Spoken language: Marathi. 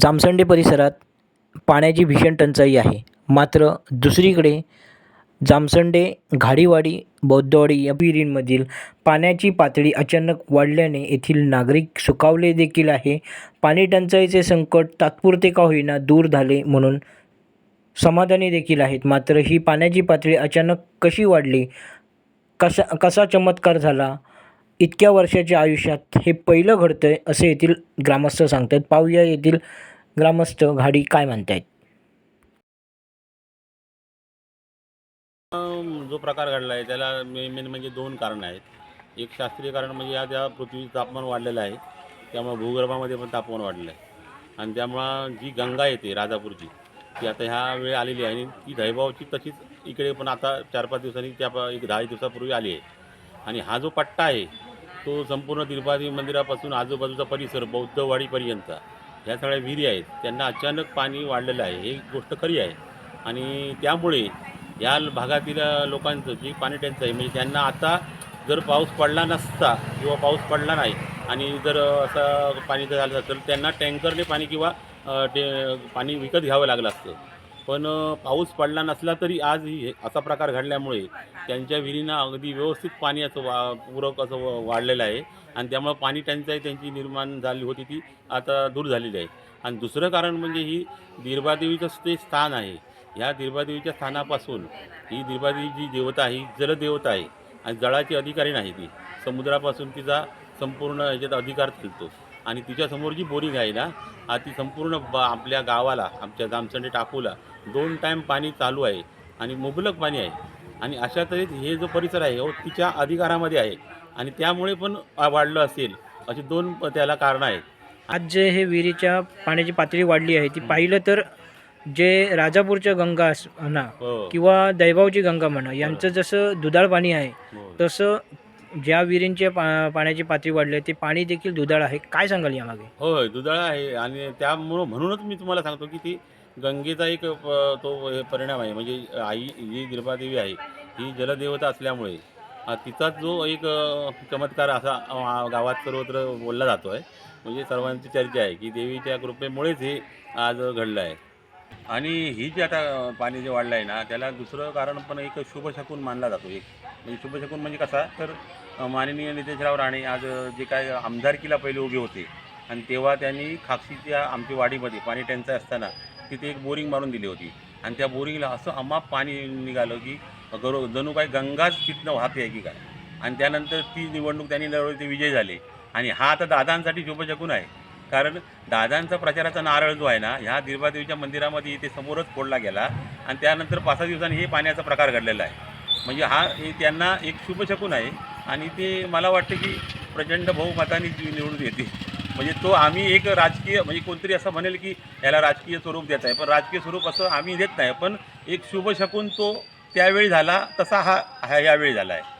जामसंडे परिसरात पाण्याची भीषण टंचाई आहे. मात्र दुसरीकडे जामसंडे घाडीवाडी बौद्धवाडी या विहिरींमधील पाण्याची पातळी अचानक वाढल्याने येथील नागरिक सुखावले देखील आहे. पाणी टंचाईचे संकट तात्पुरते का होईना दूर झाले म्हणून समाधानी देखील आहेत. मात्र ही पाण्याची पातळी अचानक कशी वाढली कसा कसा चमत्कार झाला इतक्या वर्षाच्या आयुष्यात हे पहिलं घडतं आहे असे येथील ग्रामस्थ सांगतात. पाहूया येथील ग्रामस्थ घाडी काय म्हणतायत? जो प्रकार घडला आहे त्याला मेन म्हणजे दोन कारणं आहेत. एक शास्त्रीय कारण म्हणजे या त्या पृथ्वीचं तापमान वाढलेलं आहे. त्यामुळे भूगर्भामध्ये पण तापमान वाढलेलं आहे आणि त्यामुळं जी गंगा येते राजापूरची ती आता ह्या वेळ आलेली आहे. आणि ती धैभावची तशीच इकडे पण आता चार पाच दिवसांनी त्या प- एक दहा दिवसापूर्वी आली आहे. आणि हा जो पट्टा आहे तो संपूर्ण तिरुपती मंदिरापासून आजूबाजूचा परिसर बौद्धवाडीपर्यंत ह्या सगळ्या विहिरी आहेत त्यांना अचानक पाणी वाढलेलं आहे ही गोष्ट खरी आहे. आणि त्यामुळे या भागातील लोकांचं जी पाणी टंचाई म्हणजे त्यांना आता जर पाऊस पडला नसता किंवा पाऊस पडला नाही आणि जर असं पाणी जर झालं तर त्यांना टँकरने पाणी किंवा ते पाणी विकत घ्यावं लागलं असतं. पण पाऊस पडला नसला तरी आज ही असा प्रकार घडल्यामुळे त्यांच्या विहिरींना अगदी व्यवस्थित पाणी असं वा पूरक असं व- वाढलेलं आहे. आणि त्यामुळं पाणी टंचाई त्यांची निर्माण झाली होती ती आता दूर झालेली आहे. आणि दुसरं कारण म्हणजे ही दीर्बादेवीचं ते स्थान आहे. ह्या दीर्बादेवीच्या स्थानापासून ही दिरबादेवी जी देवता आहे ही जलदेवता आहे. आणि जळाची अधिकारी नाही ती. समुद्रापासून तिचा संपूर्ण ह्याच्यात अधिकार चालतो आणि तिच्यासमोर जी बोरिंग आहे ना हा ती संपूर्ण बा आपल्या गावाला आमच्या जामसंडे टाकूला दोन टाईम पाणी चालू आहे आणि मुबलक पाणी आहे. आणि अशा तऱ्हेत हे जो परिसर आहे हो तिच्या अधिकारामध्ये आहे. आणि त्यामुळे पण वाढलं असेल अशी दोन त्याला कारणं आहेत. आज जे हे विहिरीच्या पाण्याची पातळी वाढली आहे ती पाहिलं तर जे राजापूरच्या गंगा अस- म्हणा हो. किंवा दैबावची गंगा म्हणा यांचं जसं दुधाळ पाणी आहे हो. तसं ज्या विहिरींच्या पा पाण्याची पातळी वाढली आहे ते पाणी देखील दुधाळ आहे. काय सांगाल यामागे? होय दुधाळा आहे आणि त्यामुळं म्हणूनच मी तुम्हाला सांगतो की ती गंगेचा एक प- तो हे परिणाम आहे. म्हणजे आई जी दिरबादेवी आहे ही जलदेवता असल्यामुळे अ, तिचाच जो एक अ, चमत्कार असा अ, गावात सर्वत्र बोलला जातो आहे म्हणजे सर्वांची चर्चा आहे की देवीच्या कृपेमुळेच हे आज घडलं आहे. आणि ही जी आता पाणी जे वाढलं आहे ना त्याला दुसरं कारण पण एक शुभशकून मानला जातो. एक म्हणजे शुभशकून म्हणजे कसा तर माननीय नितेशराव राणे आज जे काय आमदारकीला पहिले उभे होते आणि तेव्हा त्यांनी खापशीच्या आमच्या वाडीमध्ये पाणी टंचाई असताना तिथे एक बोरिंग मारून दिली होती. आणि त्या बोरिंगला असं अमाप पाणी निघालं की गरो जणू काय गंगाच तिथनं वाहते आहे की काय? आणि त्यानंतर ती निवडणूक त्यांनी लढवली ते विजय झाले. आणि हा आता दादांसाठी शुभशकून आहे. कारण दादांचा प्रचाराचा नारळ जो आहे ना ह्या दिरबादेवीच्या मंदिरामध्ये इथे समोरच फोडला गेला आणि त्यानंतर पाच सहा दिवसांनी हे पाण्याचा प्रकार घडलेला आहे. म्हणजे हा हे त्यांना एक शुभशकून आहे आणि ते मला वाटतं की प्रचंड बहुमताने जी निवडून येते. म्हणजे तो आम्ही एक राजकीय म्हणजे कोणतरी असं म्हणेल की याला राजकीय स्वरूप देत आहे. पण राजकीय स्वरूप असं आम्ही देत नाही. पण एक शुभशकून तो त्यावेळी झाला तसा हा हा यावेळी झाला आहे.